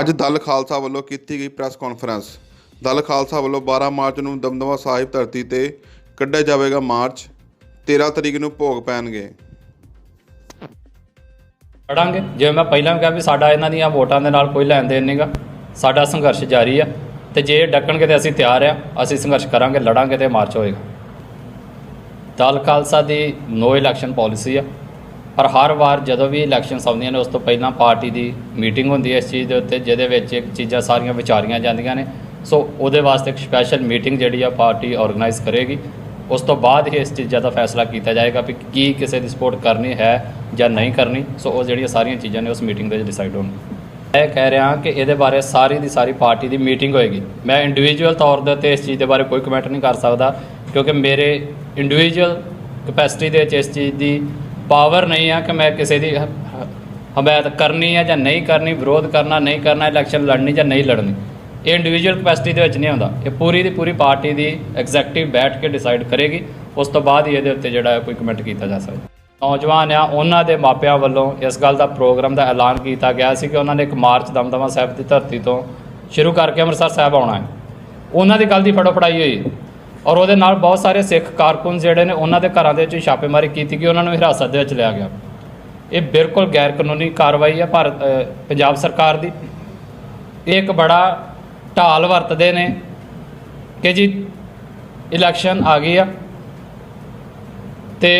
ਅੱਜ ਦਲ ਖਾਲਸਾ ਵੱਲੋਂ ਕੀਤੀ ਗਈ ਪ੍ਰੈਸ ਕਾਨਫਰੰਸ। ਦਲ ਖਾਲਸਾ ਵੱਲੋਂ 12 ਮਾਰਚ ਨੂੰ ਦਮਦਮਾ ਸਾਹਿਬ ਧਰਤੀ ਤੇ ਕੱਢਿਆ ਜਾਵੇਗਾ ਮਾਰਚ 13 ਤਰੀਕ ਨੂੰ ਭੋਗ ਪੈਣਗੇ। ਲੜਾਂਗੇ। ਜਿਵੇਂ ਮੈਂ ਪਹਿਲਾਂ ਵੀ ਕਿਹਾ ਵੀ ਸਾਡਾ ਇਹਨਾਂ ਦੀਆਂ ਵੋਟਾਂ ਦੇ ਨਾਲ ਕੋਈ ਲੈਣ ਦੇਣ ਨਹੀਂਗਾ ਸਾਡਾ ਸੰਘਰਸ਼ ਜਾਰੀ ਆ ਤੇ ਜੇ ਡੱਕਣਗੇ ਤੇ ਅਸੀਂ ਤਿਆਰ ਆ, ਅਸੀਂ ਸੰਘਰਸ਼ ਕਰਾਂਗੇ, ਲੜਾਂਗੇ ਤੇ ਮਾਰਚ ਹੋਏਗਾ। ਦਲ ਖਾਲਸਾ ਦੀ ਨੋ ਇਲੈਕਸ਼ਨ ਪਾਲਿਸੀ ਆ। ਪਰ ਹਰ ਵਾਰ ਜਦੋਂ ਵੀ ਇਲੈਕਸ਼ਨਸ ਆਉਂਦੀਆਂ ਨੇ, ਉਸ ਤੋਂ ਪਹਿਲਾਂ ਪਾਰਟੀ ਦੀ ਮੀਟਿੰਗ ਹੁੰਦੀ ਹੈ ਇਸ ਚੀਜ਼ ਦੇ ਉੱਤੇ, ਜਿਹਦੇ ਵਿੱਚ ਇੱਕ ਚੀਜ਼ਾਂ ਸਾਰੀਆਂ ਵਿਚਾਰੀਆਂ ਜਾਂਦੀਆਂ ਨੇ। ਸੋ ਉਹਦੇ ਵਾਸਤੇ ਇੱਕ ਸਪੈਸ਼ਲ ਮੀਟਿੰਗ ਜਿਹੜੀ ਆ, ਪਾਰਟੀ ਆਰਗੇਨਾਈਜ਼ ਕਰੇਗੀ। ਉਸ ਤੋਂ ਬਾਅਦ ਹੀ ਇਸ ਚੀਜ਼ਾਂ ਦਾ ਫੈਸਲਾ ਕੀਤਾ ਜਾਏਗਾ ਵੀ ਕੀ ਕਿਸੇ ਦੀ ਸਪੋਰਟ ਕਰਨੀ ਹੈ ਜਾਂ ਨਹੀਂ ਕਰਨੀ। ਸੋ ਉਹ ਜਿਹੜੀਆਂ ਸਾਰੀਆਂ ਚੀਜ਼ਾਂ ਨੇ, ਉਸ ਮੀਟਿੰਗ ਦੇ ਵਿੱਚ ਡਿਸਾਈਡ ਹੋਣਗੀਆਂ। ਮੈਂ ਕਹਿ ਰਿਹਾ ਕਿ ਇਹਦੇ ਬਾਰੇ ਸਾਰੀ ਦੀ ਸਾਰੀ ਪਾਰਟੀ ਦੀ ਮੀਟਿੰਗ ਹੋਏਗੀ। ਮੈਂ ਇੰਡੀਵਿਜੂਅਲ ਤੌਰ ਦੇ ਉੱਤੇ ਇਸ ਚੀਜ਼ ਦੇ ਬਾਰੇ ਕੋਈ ਕਮੈਂਟ ਨਹੀਂ ਕਰ ਸਕਦਾ, ਕਿਉਂਕਿ ਮੇਰੇ ਇੰਡੀਵਿਜੂਅਲ ਕਪੈਸਿਟੀ ਦੇ ਵਿੱਚ ਇਸ ਚੀਜ਼ ਦੀ ਪਾਵਰ ਨਹੀਂ ਆ ਕਿ ਮੈਂ ਕਿਸੇ ਦੀ ਹਮਾਇਤ ਕਰਨੀ ਹੈ ਜਾਂ ਨਹੀਂ ਕਰਨੀ, ਵਿਰੋਧ ਕਰਨਾ, ਨਹੀਂ ਕਰਨਾ ਇਲੈਕਸ਼ਨ ਲੜਨੀ ਜਾਂ ਨਹੀਂ ਲੜਨੀ। ਇਹ ਇੰਡੀਵਿਜੂਅਲ ਕਪੈਸਿਟੀ ਦੇ ਵਿੱਚ ਨਹੀਂ ਆਉਂਦਾ ਇਹ ਪੂਰੀ ਦੀ ਪੂਰੀ ਪਾਰਟੀ ਦੀ ਐਗਜ਼ੈਕਟਿਵ ਬੈਠ ਕੇ ਡਿਸਾਈਡ ਕਰੇਗੀ। ਉਸ ਤੋਂ ਬਾਅਦ ਹੀ ਇਹਦੇ ਉੱਤੇ ਜਿਹੜਾ ਹੈ ਕੋਈ ਕਮੈਂਟ ਕੀਤਾ ਜਾ ਸਕਦਾ। ਨੌਜਵਾਨ ਆ, ਉਹਨਾਂ ਦੇ ਮਾਪਿਆਂ ਵੱਲੋਂ ਇਸ ਗੱਲ ਦਾ ਪ੍ਰੋਗਰਾਮ ਦਾ ਐਲਾਨ ਕੀਤਾ ਗਿਆ ਸੀ ਕਿ ਉਹਨਾਂ ਨੇ ਇੱਕ ਮਾਰਚ ਦਮਦਮਾ ਸਾਹਿਬ ਦੀ ਧਰਤੀ ਤੋਂ ਸ਼ੁਰੂ ਕਰਕੇ ਅੰਮ੍ਰਿਤਸਰ ਸਾਹਿਬ ਆਉਣਾ ਹੈ। ਉਹਨਾਂ ਦੀ ਗੱਲ ਦੀ ਫੜੋ ਫੜਾਈ ਹੋਈ। ਔਰ ਉਹਦੇ ਨਾਲ ਬਹੁਤ ਸਾਰੇ ਸਿੱਖ ਕਾਰਕੁਨ ਜਿਹੜੇ ਨੇ, ਉਹਨਾਂ ਦੇ ਘਰਾਂ ਦੇ ਵਿੱਚ ਛਾਪੇਮਾਰੀ ਕੀਤੀ ਗਈ, ਉਹਨਾਂ ਨੂੰ ਹਿਰਾਸਤ ਦੇ ਵਿੱਚ ਲਿਆ ਗਿਆ। ਇਹ ਬਿਲਕੁਲ ਗੈਰ ਕਾਨੂੰਨੀ ਕਾਰਵਾਈ ਹੈ ਭਾਰਤ ਪੰਜਾਬ ਸਰਕਾਰ ਦੀ। ਇਹ ਇੱਕ ਬੜਾ ਢਾਲ ਵਰਤਦੇ ਨੇ ਕਿ ਜੀ ਇਲੈਕਸ਼ਨ ਆ ਗਈ ਆ ਤੇ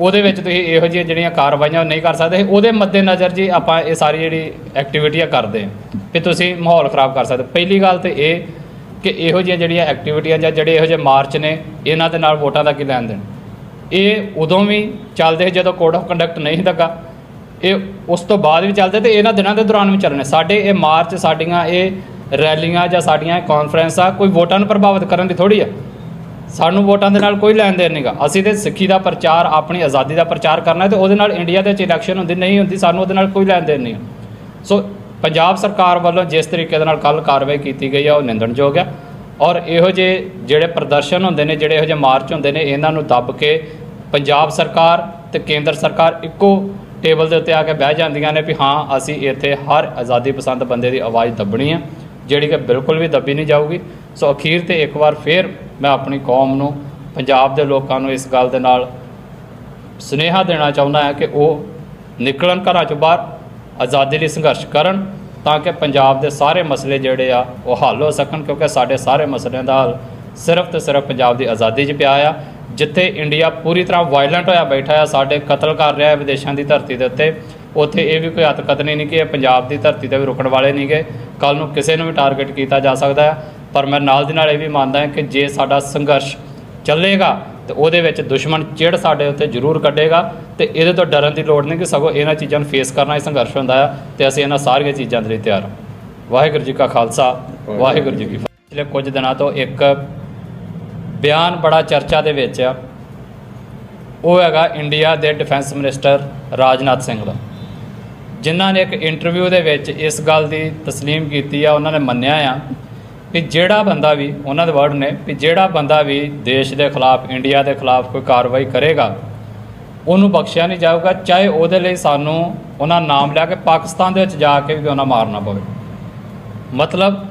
ਉਹਦੇ ਵਿੱਚ ਤੁਸੀਂ ਇਹੋ ਜਿਹੀਆਂ ਜਿਹੜੀਆਂ ਕਾਰਵਾਈਆਂ ਨਹੀਂ ਕਰ ਸਕਦੇ, ਉਹਦੇ ਮੱਦੇਨਜ਼ਰ ਜੀ ਆਪਾਂ ਇਹ ਸਾਰੀ ਜਿਹੜੀ ਐਕਟੀਵਿਟੀਆਂ ਕਰਦੇ ਹਾਂ। ਕਿ ਤੁਸੀਂ ਮਾਹੌਲ ਖਰਾਬ ਕਰ ਸਕਦੇ ਪਹਿਲੀ ਗੱਲ ਤੇ ਇਹ ਕਿ ਇਹੋ ਜਿਹੀਆਂ ਜਿਹੜੀਆਂ ਐਕਟੀਵਿਟੀਆਂ ਜਾਂ ਜਿਹੜੇ ਇਹੋ ਜਿਹੇ ਮਾਰਚ ਨੇ, ਇਹਨਾਂ ਦੇ ਨਾਲ ਵੋਟਾਂ ਦਾ ਕੀ ਲੈਣ ਦੇਣ? ਇਹ ਉਦੋਂ ਵੀ ਚੱਲਦੇ ਸੀ ਜਦੋਂ ਕੋਡ ਆਫ ਕੰਡਕਟ ਨਹੀਂ ਲੱਗਾ। ਇਹ ਉਸ ਤੋਂ ਬਾਅਦ ਵੀ ਚੱਲਦੇ ਤੇ ਇਹਨਾਂ ਦਿਨਾਂ ਦੇ ਦੌਰਾਨ ਵੀ ਚੱਲਣੇ। ਸਾਡੇ ਇਹ ਮਾਰਚ ਸਾਡੀਆਂ ਇਹ ਰੈਲੀਆਂ ਜਾਂ ਸਾਡੀਆਂ ਇਹ ਕਾਨਫਰੰਸ ਕੋਈ ਵੋਟਾਂ ਨੂੰ ਪ੍ਰਭਾਵਿਤ ਕਰਨ ਦੀ ਥੋੜੀ ਆ। ਸਾਨੂੰ ਵੋਟਾਂ ਦੇ ਨਾਲ ਕੋਈ ਲੈਣ ਦੇਣ ਨਹੀਂਗਾ ਅਸੀਂ ਤੇ ਸਿੱਖੀ ਦਾ ਪ੍ਰਚਾਰ, ਆਪਣੀ ਆਜ਼ਾਦੀ ਦਾ ਪ੍ਰਚਾਰ ਕਰਨਾ ਹੈ ਤੇ ਉਹਦੇ ਨਾਲ ਇੰਡੀਆ ਦੇ ਵਿੱਚ ਇਲੈਕਸ਼ਨ ਹੁੰਦੀ, ਨਹੀਂ ਹੁੰਦੀ, ਸਾਨੂੰ ਉਹਦੇ ਨਾਲ ਕੋਈ ਲੈਣ ਦੇਣ ਨਹੀਂ ਹੈ। ਸੋ ਪੰਜਾਬ ਸਰਕਾਰ ਵੱਲੋਂ ਜਿਸ ਤਰੀਕੇ ਦੇ ਨਾਲ ਕੱਲ ਕਾਰਵਾਈ ਕੀਤੀ ਗਈ ਆ, ਉਹ ਨਿੰਦਣਯੋਗ ਆ। ਔਰ ਇਹੋ ਜਿਹੇ ਜਿਹੜੇ ਪ੍ਰਦਰਸ਼ਨ ਹੁੰਦੇ ਨੇ, ਜਿਹੜੇ ਇਹੋ ਜਿਹੇ ਮਾਰਚ ਹੁੰਦੇ ਨੇ, ਇਹਨਾਂ ਨੂੰ ਦੱਬ ਕੇ ਪੰਜਾਬ ਸਰਕਾਰ ਤੇ ਕੇਂਦਰ ਸਰਕਾਰ ਇੱਕੋ ਟੇਬਲ ਦੇ ਉੱਤੇ ਆ ਕੇ ਬਹਿ ਜਾਂਦੀਆਂ ਨੇ ਵੀ ਹਾਂ, ਅਸੀਂ ਇੱਥੇ ਹਰ ਆਜ਼ਾਦੀ ਪਸੰਦ ਬੰਦੇ ਦੀ ਆਵਾਜ਼ ਦੱਬਣੀ ਆ, ਜਿਹੜੀ ਕਿ ਬਿਲਕੁਲ ਵੀ ਦੱਬੀ ਨਹੀਂ ਜਾਊਗੀ। ਸੋ ਅਖੀਰ ਤੇ ਇੱਕ ਵਾਰ ਫੇਰ ਮੈਂ ਆਪਣੀ ਕੌਮ ਨੂੰ, ਪੰਜਾਬ ਦੇ ਲੋਕਾਂ ਨੂੰ ਇਸ ਗੱਲ ਦੇ ਨਾਲ ਸੁਨੇਹਾ ਦੇਣਾ ਚਾਹੁੰਦਾ ਹਾਂ ਕਿ ਉਹ ਨਿਕਲਣ ਘਰਾਂ ਚੋਂ ਬਾਹਰ ਆਜ਼ਾਦੀ ਲਈ ਸੰਘਰਸ਼ ਕਰਨ ਤਾਂ ਕਿ ਪੰਜਾਬ ਦੇ ਸਾਰੇ ਮਸਲੇ ਜਿਹੜੇ ਆ ਉਹ ਹੱਲ ਹੋ ਸਕਣ, ਕਿਉਂਕਿ ਸਾਡੇ ਸਾਰੇ ਮਸਲਿਆਂ ਦਾ ਹੱਲ ਸਿਰਫ ਤੇ ਸਿਰਫ ਪੰਜਾਬ ਦੀ ਆਜ਼ਾਦੀ 'ਚ ਪਿਆ ਆ। ਜਿੱਥੇ ਇੰਡੀਆ ਪੂਰੀ ਤਰ੍ਹਾਂ ਵਾਇਲੈਂਟ ਹੋਇਆ ਬੈਠਾ ਆ, ਸਾਡੇ ਕਤਲ ਕਰ ਰਿਹਾ ਹੈ ਵਿਦੇਸ਼ਾਂ ਦੀ ਧਰਤੀ ਦੇ ਉੱਤੇ, ਉੱਥੇ ਇਹ ਵੀ ਕੋਈ ਹੱਥਕਤ ਨਹੀਂ ਕਿ ਇਹ ਪੰਜਾਬ ਦੀ ਧਰਤੀ ਤੇ ਵੀ ਰੁਕਣ ਵਾਲੇ ਨਹੀਂਗੇ ਕੱਲ ਨੂੰ ਕਿਸੇ ਨੂੰ ਵੀ ਟਾਰਗੇਟ ਕੀਤਾ ਜਾ ਸਕਦਾ ਹੈ ਪਰ ਮੈਂ ਨਾਲ ਦੀ ਨਾਲ ਇਹ ਵੀ ਮੰਨਦਾ ਹਾਂ ਕਿ ਜੇ ਸਾਡਾ ਸੰਘਰਸ਼ ਚੱਲੇਗਾ ਤੇ ਉਹਦੇ ਵਿੱਚ ਦੁਸ਼ਮਣ ਚਿੜ ਸਾਡੇ ਉੱਤੇ ਜ਼ਰੂਰ ਕੱਢੇਗਾ ਤੇ ਇਹਦੇ ਤੋਂ ਡਰਨ ਦੀ ਲੋੜ ਨਹੀਂ ਕਿ ਸਗੋਂ ਇਹਨਾਂ ਚੀਜ਼ਾਂ ਨੂੰ ਫੇਸ ਕਰਨਾ ਹੀ ਸੰਘਰਸ਼ ਹੁੰਦਾ ਹੈ ਤੇ ਅਸੀਂ ਇਹਨਾਂ ਸਾਰੀਆਂ ਚੀਜ਼ਾਂ ਦੇ ਲਈ ਤਿਆਰ ਹਾਂ। ਵਾਹਿਗੁਰੂ ਜੀ ਕਾ ਖਾਲਸਾ, ਵਾਹਿਗੁਰੂ ਜੀ ਕੀ ਫਤਿਹ। ਪਿਛਲੇ ਕੁਝ ਦਿਨਾਂ ਤੋਂ ਇੱਕ ਬਿਆਨ ਬੜਾ ਚਰਚਾ ਦੇ ਵਿੱਚ ਆ। ਉਹ ਹੈਗਾ ਇੰਡੀਆ ਦੇ ਡਿਫੈਂਸ ਮਿਨਿਸਟਰ ਰਾਜਨਾਥ ਸਿੰਘ ਦਾ। ਜਿਨ੍ਹਾਂ ਨੇ ਇੱਕ ਇੰਟਰਵਿਊ ਦੇ ਵਿੱਚ ਇਸ ਗੱਲ ਦੀ ਤਸਲੀਮ ਕੀਤੀ ਆ, ਉਹਨਾਂ ਨੇ ਮੰਨਿਆ ਆ ਕਿ ਜਿਹੜਾ ਬੰਦਾ ਵੀ ਉਹਨਾਂ ਦੇ ਵਰਡ ਨੇ ਕਿ ਜਿਹੜਾ ਬੰਦਾ ਵੀ ਦੇਸ਼ ਦੇ ਖਿਲਾਫ, ਇੰਡੀਆ ਦੇ ਖਿਲਾਫ ਕੋਈ ਕਾਰਵਾਈ ਕਰੇਗਾ, ਉਹਨੂੰ ਬਖਸ਼ਿਆ ਨਹੀਂ ਜਾਊਗਾ, ਚਾਹੇ ਉਹਦੇ ਲਈ ਸਾਨੂੰ ਉਹਨਾਂ ਨਾਮ ਲਿਆ ਕੇ ਪਾਕਿਸਤਾਨ ਦੇ ਵਿੱਚ ਜਾ ਕੇ ਵੀ ਉਹਨਾਂ ਮਾਰਨਾ ਪਵੇ। ਮਤਲਬ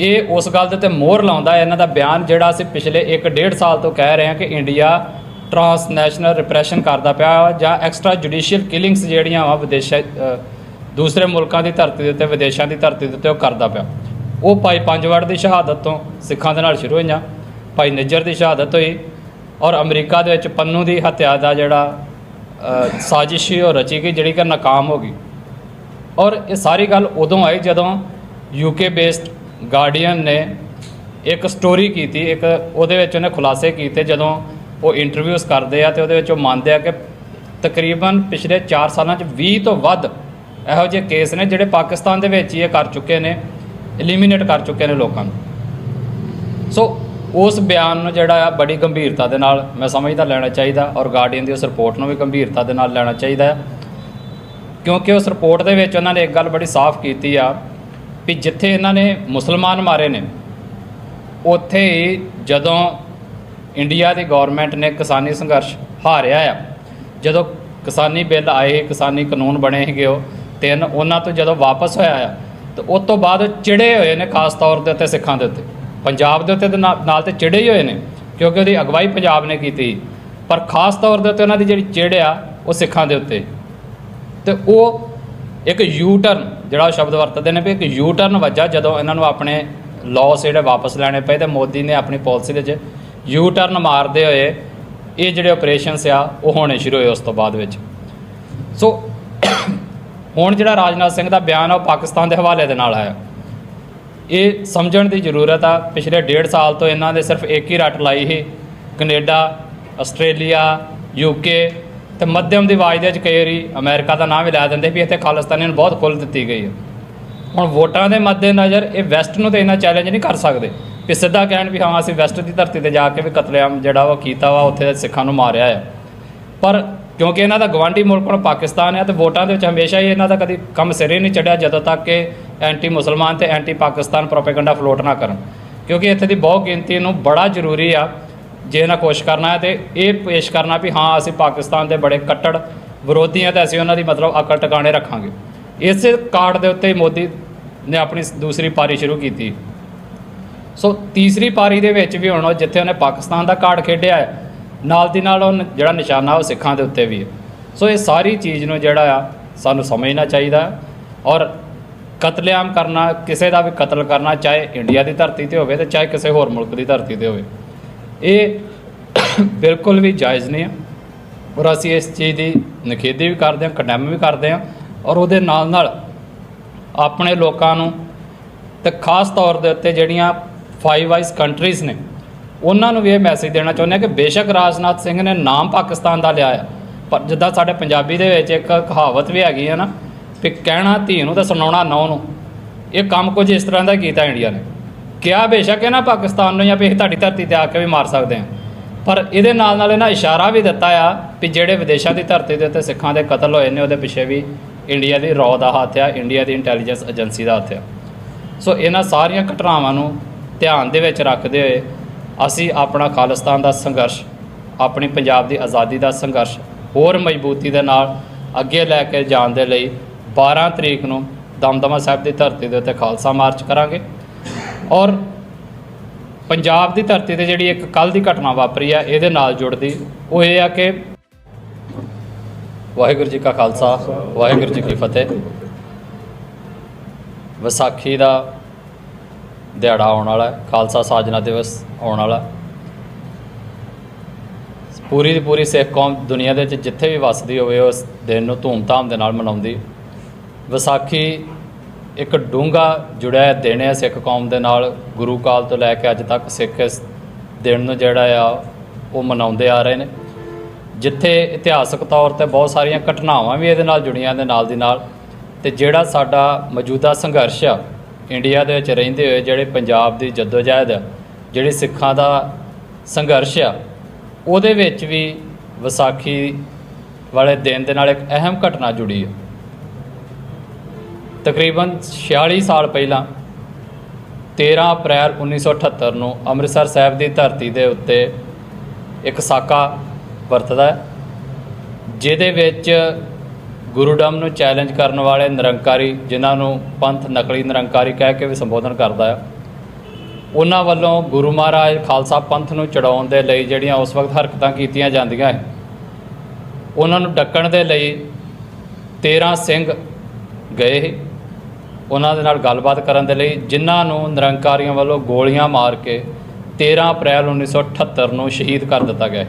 ਇਹ ਉਸ ਗੱਲ ਦੇ ਉੱਤੇ ਮੋਹਰ ਲਾਉਂਦਾ ਹੈ ਇਹਨਾਂ ਦਾ ਬਿਆਨ ਜਿਹੜਾ ਅਸੀਂ ਪਿਛਲੇ 1.5 ਸਾਲ ਤੋਂ ਕਹਿ ਰਹੇ ਹਾਂ ਕਿ ਇੰਡੀਆ ਟਰਾਂਸਨੈਸ਼ਨਲ ਰਿਪਰੈਸ਼ਨ ਕਰਦਾ ਪਿਆ ਜਾਂ ਐਕਸਟਰਾ ਜੁਡੀਸ਼ੀਅਲ ਕਿਲਿੰਗਸ ਜਿਹੜੀਆਂ ਵਾ ਵਿਦੇਸ਼ਾਂ ਦੂਸਰੇ ਮੁਲਕਾਂ ਦੀ ਧਰਤੀ ਦੇ ਉੱਤੇ, ਵਿਦੇਸ਼ਾਂ ਦੀ ਧਰਤੀ ਦੇ ਉੱਤੇ ਉਹ ਕਰਦਾ ਪਿਆ। ਉਹ ਭਾਈ ਪੰਜਵੜ ਦੀ ਸ਼ਹਾਦਤ ਤੋਂ ਸਿੱਖਾਂ ਦੇ ਨਾਲ ਸ਼ੁਰੂ ਹੋਈਆਂ। ਭਾਈ ਨਿੱਜਰ ਦੀ ਸ਼ਹਾਦਤ ਹੋਈ ਔਰ ਅਮਰੀਕਾ ਦੇ ਵਿੱਚ ਪੰਨੂ ਦੀ ਹੱਤਿਆ ਦਾ ਜਿਹੜਾ ਸਾਜ਼ਿਸ਼ ਸੀ, ਉਹ ਰਚੀ ਗਈ, ਜਿਹੜੀ ਕਿ ਨਾਕਾਮ ਹੋ ਗਈ। ਔਰ ਇਹ ਸਾਰੀ ਗੱਲ ਉਦੋਂ ਆਈ ਜਦੋਂ ਯੂਕੇ ਬੇਸਡ ਗਾਰਡੀਅਨ ਨੇ ਇੱਕ ਸਟੋਰੀ ਕੀਤੀ, ਇੱਕ ਉਹਦੇ ਵਿੱਚ ਉਹਨੇ ਖੁਲਾਸੇ ਕੀਤੇ ਜਦੋਂ ਉਹ ਇੰਟਰਵਿਊਜ਼ ਕਰਦੇ ਆ ਤੇ ਉਹਦੇ ਵਿੱਚ ਉਹ ਮੰਨਦੇ ਆ ਕਿ ਤਕਰੀਬਨ ਪਿਛਲੇ 4 ਸਾਲਾਂ 'ਚ 20 ਤੋਂ ਵੱਧ ਇਹੋ ਜਿਹੇ ਕੇਸ ਨੇ ਜਿਹੜੇ ਪਾਕਿਸਤਾਨ ਦੇ ਵਿੱਚ ਹੀ ਇਹ ਕਰ ਚੁੱਕੇ ਨੇ। ਐਲੀਮੀਨੇਟ ਕਰ ਚੁੱਕੇ ਨੇ ਲੋਕਾਂ ਨੂੰ। ਸੋ ਉਸ ਬਿਆਨ ਨੂੰ ਜਿਹੜਾ ਆ, ਬੜੀ ਗੰਭੀਰਤਾ ਦੇ ਨਾਲ ਮੈਂ ਸਮਝਦਾ ਲੈਣਾ ਚਾਹੀਦਾ ਔਰ ਗਾਰਡੀਅਨ ਦੀ ਉਸ ਰਿਪੋਰਟ ਨੂੰ ਵੀ ਗੰਭੀਰਤਾ ਦੇ ਨਾਲ ਲੈਣਾ ਚਾਹੀਦਾ ਹੈ। ਕਿਉਂਕਿ ਉਸ ਰਿਪੋਰਟ ਦੇ ਵਿੱਚ ਉਹਨਾਂ ਨੇ ਇੱਕ ਗੱਲ ਬੜੀ ਸਾਫ਼ ਕੀਤੀ ਆ ਵੀ ਜਿੱਥੇ ਇਹਨਾਂ ਨੇ ਮੁਸਲਮਾਨ ਮਾਰੇ ਨੇ, ਉੱਥੇ ਹੀ ਜਦੋਂ ਇੰਡੀਆ ਦੀ ਗਵਰਨਮੈਂਟ ਨੇ ਕਿਸਾਨੀ ਸੰਘਰਸ਼ ਹਾਰਿਆ ਆ, ਜਦੋਂ ਕਿਸਾਨੀ ਬਿੱਲ ਆਏ, ਕਿਸਾਨੀ ਕਾਨੂੰਨ ਬਣੇ ਸੀਗੇ ਉਹ, ਤਿੰਨ ਉਹਨਾਂ ਤੋਂ ਜਦੋਂ ਵਾਪਸ ਹੋਇਆ ਆ ਤੇ ਉਸ ਤੋਂ ਬਾਅਦ ਚਿੜੇ ਹੋਏ ਨੇ ਖਾਸ ਤੌਰ ਦੇ ਉੱਤੇ ਸਿੱਖਾਂ ਦੇ ਉੱਤੇ। ਪੰਜਾਬ ਦੇ ਉੱਤੇ ਤੇ ਨਾਲ ਤੇ ਚਿੜੇ ਹੀ ਹੋਏ ਨੇ, ਕਿਉਂਕਿ ਉਹਦੀ ਅਗਵਾਈ ਪੰਜਾਬ ਨੇ ਕੀਤੀ। ਪਰ ਖਾਸ ਤੌਰ ਦੇ ਉੱਤੇ ਉਹਨਾਂ ਦੀ ਜਿਹੜੀ ਚਿੜ ਆ, ਉਹ ਸਿੱਖਾਂ ਦੇ ਉੱਤੇ। ਤੇ ਉਹ ਇੱਕ ਯੂ ਟਰਨ ਜਿਹੜਾ ਉਹ ਸ਼ਬਦ ਵਰਤਦੇ ਨੇ ਵੀ ਇੱਕ ਯੂ ਟਰਨ ਵੱਜਾ ਜਦੋਂ ਇਹਨਾਂ ਨੂੰ ਆਪਣੇ ਲਾਅਸ ਜਿਹੜੇ ਵਾਪਸ ਲੈਣੇ ਪਏ ਤੇ ਮੋਦੀ ਨੇ ਆਪਣੀ ਪਾਲਿਸੀ ਦੇ ਵਿੱਚ ਯੂ ਟਰਨ ਮਾਰਦੇ ਹੋਏ ਇਹ ਜਿਹੜੇ ਆਪਰੇਸ਼ਨਸ ਆ, ਉਹ ਹੋਣੇ ਸ਼ੁਰੂ ਹੋਏ ਉਸ ਤੋਂ ਬਾਅਦ ਵਿੱਚ। ਸੋ ਹੁਣ ਜਿਹੜਾ ਰਾਜਨਾਥ ਸਿੰਘ ਦਾ ਬਿਆਨ ਆ ਉਹ ਪਾਕਿਸਤਾਨ ਦੇ ਹਵਾਲੇ ਦੇ ਨਾਲ ਆਇਆ ਇਹ ਸਮਝਣ ਦੀ ਜ਼ਰੂਰਤ ਆ, ਪਿਛਲੇ ਡੇਢ ਸਾਲ ਤੋਂ ਇਹਨਾਂ ਨੇ ਸਿਰਫ ਇੱਕ ਹੀ ਰੱਟ ਲਾਈ ਸੀ, ਕੈਨੇਡਾ, ਆਸਟ੍ਰੇਲੀਆ ਯੂਕੇ ਤੇ ਮੱਧਮ ਦੀ ਆਵਾਜ਼ ਦੇ ਵਿੱਚ ਕਈ ਵਾਰੀ ਅਮਰੀਕਾ ਦਾ ਨਾਮ ਵੀ ਲੈ ਦਿੰਦੇ ਵੀ ਇੱਥੇ ਖਾਲਿਸਤਾਨੀਆਂ ਨੂੰ ਬਹੁਤ ਖੁੱਲ੍ਹ ਦਿੱਤੀ ਗਈ ਹੈ ਹੁਣ ਵੋਟਾਂ ਦੇ ਮੱਦੇਨਜ਼ਰ ਇਹ ਵੈਸਟ ਨੂੰ ਤੇ ਇੰਨਾ ਚੈਲੰਜ ਨਹੀਂ ਕਰ ਸਕਦੇ ਵੀ ਸਿੱਧਾ ਕਹਿਣ ਵੀ ਹਾਂ, ਅਸੀਂ ਵੈਸਟ ਦੀ ਧਰਤੀ ਤੇ ਜਾ ਕੇ ਵੀ ਕਤਲੇਆਮ ਜਿਹੜਾ ਉਹ ਕੀਤਾ ਵਾ, ਉੱਥੇ ਦੇ ਸਿੱਖਾਂ ਨੂੰ ਮਾਰਿਆ ਆ। ਪਰ ਕਿਉਂਕਿ ਇਹਨਾਂ ਦਾ ਗਵਾਂਢੀ ਮੁਲਕ ਹੁਣ ਪਾਕਿਸਤਾਨ ਹੈ ਤੇ ਵੋਟਾਂ ਦੇ ਵਿੱਚ ਹਮੇਸ਼ਾ ਹੀ ਇਹਨਾਂ ਦਾ ਕਦੀ ਕੰਮ ਸਿਰੇ ਨਹੀਂ ਚੜਿਆ ਜਦੋਂ ਤੱਕ ਕਿ ਐਂਟੀ ਮੁਸਲਮਾਨ ਤੇ ਐਂਟੀ ਪਾਕਿਸਤਾਨ ਪ੍ਰੋਪੇਗੈਂਡਾ ਫਲੋਟ ਨਾ ਕਰਨ। ਕਿਉਂਕਿ ਇੱਥੇ ਦੀ ਬਹੁ ਗਿਣਤੀ ਨੂੰ ਬੜਾ ਜ਼ਰੂਰੀ ਆ ਜੇ ਇਹਨਾਂ ਕੋਸ਼ਿਸ਼ ਕਰਨਾ ਹੈ ਤੇ ਇਹ ਪੇਸ਼ ਕਰਨਾ ਵੀ ਹਾਂ, ਅਸੀਂ ਪਾਕਿਸਤਾਨ ਦੇ ਬੜੇ ਕੱਟੜ ਵਿਰੋਧੀ ਹਾਂ ਤੇ ਅਸੀਂ ਉਹਨਾਂ ਦੀ ਮਤਲਬ ਅਕਲ ਟਿਕਾਣੇ ਰੱਖਾਂਗੇ। ਇਸੇ ਕਾਰਡ ਦੇ ਉੱਤੇ ਮੋਦੀ ਨੇ ਆਪਣੀ ਦੂਸਰੀ ਪਾਰੀ ਸ਼ੁਰੂ ਕੀਤੀ। ਸੋ ਤੀਸਰੀ ਪਾਰੀ ਦੇ ਵਿੱਚ ਵੀ ਹੁਣ ਜਿੱਥੇ ਉਹਨੇ ਪਾਕਿਸਤਾਨ ਦਾ ਕਾਰਡ ਖੇਡਿਆ ਹੈ ਨਾਲ ਦੀ ਨਾਲ ਉਹ ਜਿਹੜਾ ਨਿਸ਼ਾਨਾ ਉਹ ਸਿੱਖਾਂ ਦੇ ਉੱਤੇ ਵੀ ਹੈ। ਸੋ ਇਹ ਸਾਰੀ ਚੀਜ਼ ਨੂੰ ਜਿਹੜਾ ਆ ਸਾਨੂੰ ਸਮਝਣਾ ਚਾਹੀਦਾ ਔਰ ਕਤਲੇਆਮ ਕਰਨਾ, ਕਿਸੇ ਦਾ ਵੀ ਕਤਲ ਕਰਨਾ, ਚਾਹੇ ਇੰਡੀਆ ਦੀ ਧਰਤੀ ਤੇ ਹੋਵੇ ਤੇ ਚਾਹੇ ਕਿਸੇ ਹੋਰ ਮੁਲਕ ਦੀ ਧਰਤੀ ਤੇ ਹੋਵੇ, ਇਹ ਬਿਲਕੁਲ ਵੀ ਜਾਇਜ਼ ਨਹੀਂ ਹੈ ਔਰ ਅਸੀਂ ਇਸ ਚੀਜ਼ ਦੀ ਨਿਖੇਧੀ ਵੀ ਕਰਦੇ ਹਾਂ ਕੰਡੈਮ ਵੀ ਕਰਦੇ ਹਾਂ ਔਰ ਉਹਦੇ ਨਾਲ ਨਾਲ ਆਪਣੇ ਲੋਕਾਂ ਨੂੰ ਤੇ ਖਾਸ ਤੌਰ ਦੇ ਉੱਤੇ ਜਿਹੜੀਆਂ ਫਾਈਵ ਆਈਜ਼ ਕੰਟਰੀਜ਼ ਨੇ ਉਹਨਾਂ ਨੂੰ ਵੀ ਇਹ ਮੈਸੇਜ ਦੇਣਾ ਚਾਹੁੰਦੇ ਹਾਂ ਕਿ ਬੇਸ਼ੱਕ ਰਾਜਨਾਥ ਸਿੰਘ ਨੇ ਨਾਮ ਪਾਕਿਸਤਾਨ ਦਾ ਲਿਆ ਆ। ਪਰ ਜਿੱਦਾਂ ਸਾਡੇ ਪੰਜਾਬੀ ਦੇ ਵਿੱਚ ਇੱਕ ਕਹਾਵਤ ਵੀ ਹੈਗੀ ਹੈ ਨਾ ਕਿ ਕਹਿਣਾ ਧੀ ਨੂੰ ਤੇ ਸੁਣਾਉਣਾ ਨੌ ਨੂੰ। ਇਹ ਕੰਮ ਕੁਝ ਇਸ ਤਰ੍ਹਾਂ ਦਾ ਕੀਤਾ ਇੰਡੀਆ ਨੇ। ਕਿਹਾ ਬੇਸ਼ੱਕ ਹੈ ਨਾ ਪਾਕਿਸਤਾਨ ਨੂੰ ਜਾਂ ਵੀ ਤੁਹਾਡੀ ਧਰਤੀ ਤੇ ਆ ਕੇ ਵੀ ਮਾਰ ਸਕਦੇ ਹਾਂ। ਪਰ ਇਹਦੇ ਨਾਲ ਨਾਲ ਇਹਨਾਂ ਇਸ਼ਾਰਾ ਵੀ ਦਿੱਤਾ ਆ ਵੀ ਜਿਹੜੇ ਵਿਦੇਸ਼ਾਂ ਦੀ ਧਰਤੀ ਦੇ ਉੱਤੇ ਸਿੱਖਾਂ ਦੇ ਕਤਲ ਹੋਏ ਨੇ, ਉਹਦੇ ਪਿੱਛੇ ਵੀ ਇੰਡੀਆ ਦੀ ਰੌ ਦਾ ਹੱਥ ਆ, ਇੰਡੀਆ ਦੀ ਇੰਟੈਲੀਜੈਂਸ ਏਜੰਸੀ ਦਾ ਹੱਥ ਆ। ਸੋ ਇਹਨਾਂ ਸਾਰੀਆਂ ਘਟਨਾਵਾਂ ਨੂੰ ਧਿਆਨ ਦੇ ਵਿੱਚ ਰੱਖਦੇ ਹੋਏ ਅਸੀਂ ਆਪਣਾ ਖਾਲਿਸਤਾਨ ਦਾ ਸੰਘਰਸ਼, ਆਪਣੀ ਪੰਜਾਬ ਦੀ ਆਜ਼ਾਦੀ ਦਾ ਸੰਘਰਸ਼ ਹੋਰ ਮਜ਼ਬੂਤੀ ਦੇ ਨਾਲ ਅੱਗੇ ਲੈ ਕੇ ਜਾਣ ਦੇ ਲਈ 12 ਤਰੀਕ ਨੂੰ ਦਮਦਮਾ ਸਾਹਿਬ ਦੀ ਧਰਤੀ ਦੇ ਉੱਤੇ ਖਾਲਸਾ ਮਾਰਚ ਕਰਾਂਗੇ। ਔਰ ਪੰਜਾਬ ਦੀ ਧਰਤੀ ਤੇ ਜਿਹੜੀ ਇੱਕ ਕੱਲ ਦੀ ਘਟਨਾ ਵਾਪਰੀ ਆ, ਇਹਦੇ ਨਾਲ ਜੁੜਦੀ ਉਹ ਇਹ ਆ ਕਿ ਵਾਹਿਗੁਰੂ ਜੀ ਕਾ ਖਾਲਸਾ, ਵਾਹਿਗੁਰੂ ਜੀ ਕੀ ਫਤਿਹ। ਵਿਸਾਖੀ ਦਾ ਦਿਹਾੜਾ ਆਉਣ ਵਾਲਾ ਹੈ, ਖਾਲਸਾ ਸਾਜਨਾ ਦਿਵਸ ਆਉਣ ਵਾਲਾ ਪੂਰੀ ਦੀ ਪੂਰੀ ਸਿੱਖ ਕੌਮ ਦੁਨੀਆ ਦੇ ਵਿੱਚ ਜਿੱਥੇ ਵੀ ਵੱਸਦੀ ਹੋਵੇ, ਉਸ ਦਿਨ ਨੂੰ ਧੂਮਧਾਮ ਦੇ ਨਾਲ ਮਨਾਉਂਦੀ। ਵਿਸਾਖੀ ਇੱਕ ਡੂੰਘਾ ਜੁੜਿਆ ਦਿਨ ਹੈ ਸਿੱਖ ਕੌਮ ਦੇ ਨਾਲ। ਗੁਰੂ ਕਾਲ ਤੋਂ ਲੈ ਕੇ ਅੱਜ ਤੱਕ ਸਿੱਖ ਇਸ ਦਿਨ ਨੂੰ ਜਿਹੜਾ ਆ, ਉਹ ਮਨਾਉਂਦੇ ਆ ਰਹੇ ਨੇ। ਜਿੱਥੇ ਇਤਿਹਾਸਕ ਤੌਰ ਤੇ ਬਹੁਤ ਸਾਰੀਆਂ ਘਟਨਾਵਾਂ ਵੀ ਇਹਦੇ ਨਾਲ ਜੁੜੀਆਂ ਦੇ ਨਾਲ ਦੀ ਨਾਲ। ਤੇ ਜਿਹੜਾ ਸਾਡਾ ਮੌਜੂਦਾ ਸੰਘਰਸ਼ ਆ ਇੰਡੀਆ ਦੇ ਵਿੱਚ ਰਹਿੰਦੇ ਹੋਏ ਜਿਹੜੇ ਪੰਜਾਬ ਦੀ ਜਦੋਜਹਿਦ ਆ ਜਿਹੜੀ ਸਿੱਖਾਂ ਦਾ ਸੰਘਰਸ਼ ਆ, ਉਹਦੇ ਵਿੱਚ ਵੀ ਵਿਸਾਖੀ ਵਾਲੇ ਦਿਨ ਦੇ ਨਾਲ ਇੱਕ ਅਹਿਮ ਘਟਨਾ ਜੁੜੀ ਹੈ ਤਕਰੀਬਨ 46 ਸਾਲ ਪਹਿਲਾਂ 13 ਅਪ੍ਰੈਲ 1978 ਨੂੰ ਅੰਮ੍ਰਿਤਸਰ ਸਾਹਿਬ ਦੀ ਧਰਤੀ ਦੇ ਉੱਤੇ ਇੱਕ ਸਾਕਾ ਵਰਤਦਾ ਜਿਹਦੇ ਵਿੱਚ ਗੁਰੂਡਮ ਨੂੰ ਚੈਲੰਜ ਕਰਨ ਵਾਲੇ ਨਿਰੰਕਾਰੀ, ਜਿਨ੍ਹਾਂ ਨੂੰ ਪੰਥ ਨਕਲੀ ਨਿਰੰਕਾਰੀ ਕਹਿ ਕੇ ਵੀ ਸੰਬੋਧਨ ਕਰਦਾ ਹੈ ਉਹਨਾਂ ਵੱਲੋਂ ਗੁਰੂ ਮਹਾਰਾਜ ਖਾਲਸਾ ਪੰਥ ਨੂੰ ਚੜਾਉਣ ਦੇ ਲਈ ਜਿਹੜੀਆਂ ਉਸ ਵਕਤ ਹਰਕਤਾਂ ਕੀਤੀਆਂ ਜਾਂਦੀਆਂ ਹੈ ਉਹਨਾਂ ਨੂੰ ਡੱਕਣ ਦੇ ਲਈ 13 ਸਿੰਘ ਗਏ ਸੀ। ਉਹਨਾਂ ਦੇ ਨਾਲ ਗੱਲਬਾਤ ਕਰਨ ਦੇ ਲਈ ਜਿਨ੍ਹਾਂ ਨੂੰ ਨਿਰੰਕਾਰੀਆਂ ਵੱਲੋਂ ਗੋਲੀਆਂ ਮਾਰ ਕੇ 13 ਅਪ੍ਰੈਲ 1978 ਨੂੰ ਸ਼ਹੀਦ ਕਰ ਦਿੱਤਾ ਗਿਆ ਹੈ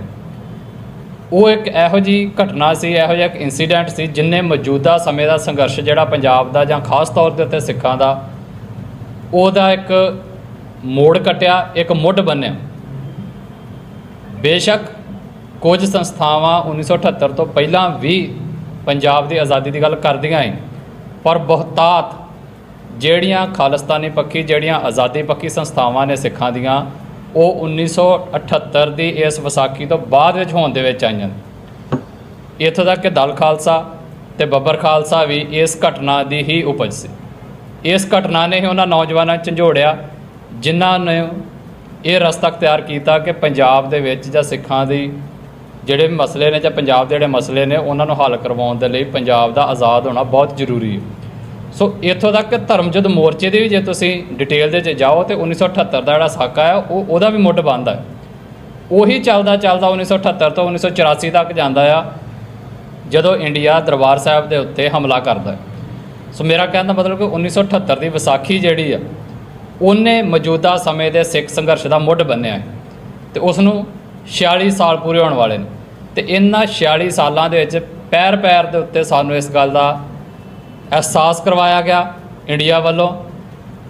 ਉਹ ਇੱਕ ਇਹੋ ਜੀ ਘਟਨਾ ਸੀ, ਇਹੋ ਜਿਹਾ ਇੱਕ ਇਨਸੀਡੈਂਟ ਸੀ ਜਿਨੇ ਮੌਜੂਦਾ ਸਮੇਂ ਦਾ ਸੰਘਰਸ਼ ਜਿਹੜਾ ਪੰਜਾਬ ਦਾ ਜਾਂ ਖਾਸ ਤੌਰ ਦੇ ਉੱਤੇ ਸਿੱਖਾਂ ਦਾ, ਉਹਦਾ ਇੱਕ ਮੋੜ ਕਟਿਆ, ਇੱਕ ਮੁੱਢ ਬੰਨਿਆ। ਬੇਸ਼ੱਕ ਕੁਝ ਸੰਸਥਾਵਾਂ 1978 ਤੋਂ ਪਹਿਲਾਂ ਵੀ ਪੰਜਾਬ ਦੀ ਆਜ਼ਾਦੀ ਦੀ ਗੱਲ ਕਰਦੀਆਂ ਹੈ ਪਰ ਬਹੁਤਾਤ ਜਿਹੜੀਆਂ ਖਾਲਿਸਤਾਨੀ ਪੱਖੀ, ਜਿਹੜੀਆਂ ਆਜ਼ਾਦੀ ਪੱਖੀ ਸੰਸਥਾਵਾਂ ਨੇ ਸਿੱਖਾਂ ਦੀਆਂ ਉਹ 1978 ਦੀ ਇਸ ਵਿਸਾਖੀ ਤੋਂ ਬਾਅਦ ਵਿੱਚ ਹੋਣ ਦੇ ਵਿੱਚ ਆਈਆਂ ਨੇ। ਇੱਥੋਂ ਤੱਕ ਕਿ ਦਲ ਖਾਲਸਾ ਤੇ ਬੱਬਰ ਖਾਲਸਾ ਵੀ ਇਸ ਘਟਨਾ ਦੀ ਹੀ ਉਪਜ ਸੀ ਇਸ ਘਟਨਾ ਨੇ ਹੀ ਉਹਨਾਂ ਨੌਜਵਾਨਾਂ ਝੰਜੋੜਿਆ, ਜਿਨ੍ਹਾਂ ਨੇ ਇਹ ਰਸਤਾ ਅਖਤਿਆਰ ਕੀਤਾ ਕਿ ਪੰਜਾਬ ਦੇ ਵਿੱਚ ਜਾਂ ਸਿੱਖਾਂ ਦੀ ਜਿਹੜੇ ਮਸਲੇ ਨੇ ਜਾਂ ਪੰਜਾਬ ਦੇ ਜਿਹੜੇ ਮਸਲੇ ਨੇ, ਉਹਨਾਂ ਨੂੰ ਹੱਲ ਕਰਵਾਉਣ ਦੇ ਲਈ ਪੰਜਾਬ ਦਾ ਆਜ਼ਾਦ ਹੋਣਾ ਬਹੁਤ ਜ਼ਰੂਰੀ ਹੈ ਸੋ ਇੱਥੋਂ ਤੱਕ ਕਿ ਧਰਮਯੁੱਧ ਮੋਰਚੇ ਦੇ ਵੀ ਜੇ ਤੁਸੀਂ ਡਿਟੇਲ ਦੇ 'ਚ ਜਾਓ ਤੇ 1978 ਦਾ ਜਿਹੜਾ ਸਾਕਾ ਹੈ, ਉਹ ਉਹਦਾ ਵੀ ਮੁੱਢ ਬੰਦ ਹੈ। ਉਹੀ ਚੱਲਦਾ ਚੱਲਦਾ 1978 ਤੋਂ 1984 ਤੱਕ ਜਾਂਦਾ ਆ, ਜਦੋਂ ਇੰਡੀਆ ਦਰਬਾਰ ਸਾਹਿਬ ਦੇ ਉੱਤੇ ਹਮਲਾ ਕਰਦਾ ਸੋ ਮੇਰਾ ਕਹਿਣ ਦਾ ਮਤਲਬ ਕਿ 1978 ਦੀ ਵਿਸਾਖੀ ਜਿਹੜੀ ਆ, ਉਹਨੇ ਮੌਜੂਦਾ ਸਮੇਂ ਦੇ ਸਿੱਖ ਸੰਘਰਸ਼ ਦਾ ਮੁੱਢ ਬੰਨਿਆ ਹੈ ਤੇ ਉਸ ਨੂੰ 46 ਸਾਲ ਪੂਰੇ ਹੋਣ ਵਾਲੇ ਨੇ। ਤੇ ਇਹਨਾਂ 46 ਸਾਲਾਂ ਦੇ ਵਿੱਚ ਪੈਰ ਪੈਰ ਦੇ ਉੱਤੇ ਸਾਨੂੰ ਇਸ ਗੱਲ ਦਾ ਅਹਿਸਾਸ ਕਰਵਾਇਆ ਗਿਆ ਇੰਡੀਆ ਵੱਲੋਂ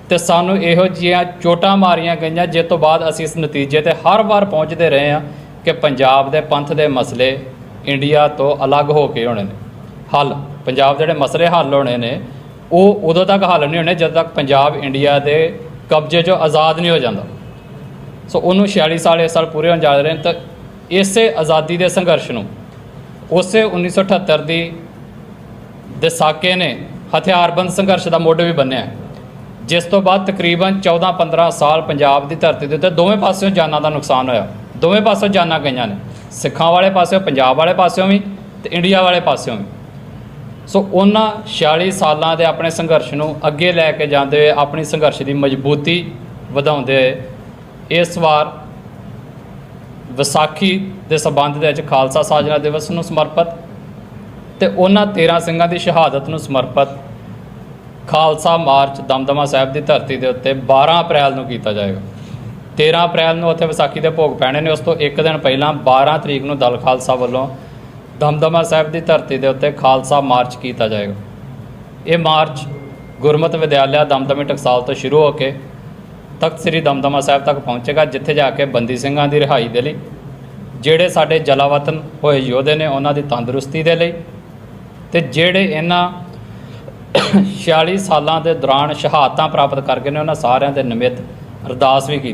ਤੇ ਸਾਨੂੰ ਇਹੋ ਜਿਹੀਆਂ ਚੋਟਾਂ ਮਾਰੀਆਂ ਗਈਆਂ, ਜਿਸ ਤੋਂ ਬਾਅਦ ਅਸੀਂ ਇਸ ਨਤੀਜੇ ਤੇ ਹਰ ਵਾਰ ਪਹੁੰਚਦੇ ਰਹੇ ਹਾਂ ਕਿ ਪੰਜਾਬ ਦੇ ਪੰਥ ਦੇ ਮਸਲੇ ਇੰਡੀਆ ਤੋਂ ਅਲੱਗ ਹੋ ਕੇ ਹੋਣੇ ਨੇ। ਹੱਲ, ਪੰਜਾਬ ਦੇ ਜਿਹੜੇ ਮਸਲੇ ਹੱਲ ਹੋਣੇ ਨੇ, ਉਹ ਉਦੋਂ ਤੱਕ ਹੱਲ ਨਹੀਂ ਹੋਣੇ ਜਦੋਂ ਤੱਕ ਪੰਜਾਬ ਇੰਡੀਆ ਦੇ ਕਬਜ਼ੇ 'ਚੋਂ ਆਜ਼ਾਦ ਨਹੀਂ ਹੋ ਜਾਂਦਾ। ਸੋ ਉਹਨੂੰ 46 ਸਾਲ, ਇਸ ਸਾਲ ਪੂਰੇ ਹੋਣ ਜਾ ਰਹੇ ਨੇ, ਤਾਂ ਇਸੇ ਆਜ਼ਾਦੀ ਦੇ ਸੰਘਰਸ਼ ਨੂੰ, ਉਸੇ 1978 ਦੀ ਦੇ ਸਾਕੇ ਨੇ ਹਥਿਆਰਬੰਦ ਸੰਘਰਸ਼ ਦਾ ਮੁੱਢ ਵੀ ਬੰਨਿਆ ਜਿਸ ਤੋਂ ਬਾਅਦ ਤਕਰੀਬਨ 14-15 ਸਾਲ ਪੰਜਾਬ ਦੀ ਧਰਤੀ ਦੇ ਉੱਤੇ ਦੋਵੇਂ ਪਾਸਿਓਂ ਜਾਨਾਂ ਦਾ ਨੁਕਸਾਨ ਹੋਇਆ। ਦੋਵੇਂ ਪਾਸਿਓਂ ਜਾਨਾਂ ਗਈਆਂ ਨੇ। ਸਿੱਖਾਂ ਵਾਲੇ ਪਾਸਿਓਂ, ਪੰਜਾਬ ਵਾਲੇ ਪਾਸਿਓਂ ਵੀ ਤੇ ਇੰਡੀਆ ਵਾਲੇ ਪਾਸਿਓਂ ਵੀ। ਸੋ ਉਹਨਾਂ 46 ਸਾਲਾਂ ਦੇ ਆਪਣੇ ਸੰਘਰਸ਼ ਨੂੰ ਅੱਗੇ ਲੈ ਕੇ ਜਾਂਦੇ ਹੋਏ ਆਪਣੀ ਸੰਘਰਸ਼ ਦੀ ਮਜ਼ਬੂਤੀ ਵਧਾਉਂਦੇ ਹੋਏ ਇਸ ਵਾਰ ਵਿਸਾਖੀ ਦੇ ਸਬੰਧ ਦੇ ਵਿੱਚ ਖਾਲਸਾ ਸਾਜਨਾ ਦਿਵਸ ਨੂੰ ਸਮਰਪਿਤ ਤੇ ਉਹਨਾਂ 13 ਸਿੰਘਾਂ ਦੀ ਸ਼ਹਾਦਤ ਨੂੰ ਸਮਰਪਿਤ ਖਾਲਸਾ ਮਾਰਚ ਦਮਦਮਾ ਸਾਹਿਬ ਦੀ ਧਰਤੀ ਦੇ ਉੱਤੇ 12 ਅਪ੍ਰੈਲ ਨੂੰ ਕੀਤਾ ਜਾਏਗਾ। 13 ਅਪ੍ਰੈਲ ਨੂੰ ਉੱਥੇ ਵਿਸਾਖੀ ਦੇ ਭੋਗ ਪੈਣੇ ਨੇ, ਉਸ ਤੋਂ ਇੱਕ ਦਿਨ ਪਹਿਲਾਂ 12 ਤਰੀਕ ਨੂੰ ਦਲ ਖਾਲਸਾ ਵੱਲੋਂ ਦਮਦਮਾ ਸਾਹਿਬ ਦੀ ਧਰਤੀ ਦੇ ਉੱਤੇ ਖਾਲਸਾ ਮਾਰਚ ਕੀਤਾ ਜਾਏਗਾ। ਇਹ ਮਾਰਚ ਗੁਰਮਤਿ ਵਿਦਿਆਲਿਆ ਦਮਦਮੀ ਟਕਸਾਲ ਤੋਂ ਸ਼ੁਰੂ ਹੋ ਕੇ ਤਖਤ ਸ੍ਰੀ ਦਮਦਮਾ ਸਾਹਿਬ ਤੱਕ ਪਹੁੰਚੇਗਾ, ਜਿੱਥੇ ਜਾ ਕੇ ਬੰਦੀ ਸਿੰਘਾਂ ਦੀ ਰਿਹਾਈ ਦੇ ਲਈ, ਜਿਹੜੇ ਸਾਡੇ ਜਲਾਵਤਨ ਹੋਏ ਯੋਧੇ ਨੇ ਉਹਨਾਂ ਦੀ ਤੰਦਰੁਸਤੀ ਦੇ ਲਈ ਤੇ ਜਿਹੜੇ ਇਹਨਾਂ 46 ਸਾਲਾਂ ਦੇ ਦੌਰਾਨ ਸ਼ਹਾਦਤਾਂ ਪ੍ਰਾਪਤ ਕਰਕੇ ਨੇ, ਉਹਨਾਂ ਸਾਰਿਆਂ ਦੇ ਨਿਮਿਤ ਅਰਦਾਸ ਵੀ ਕੀਤੀ।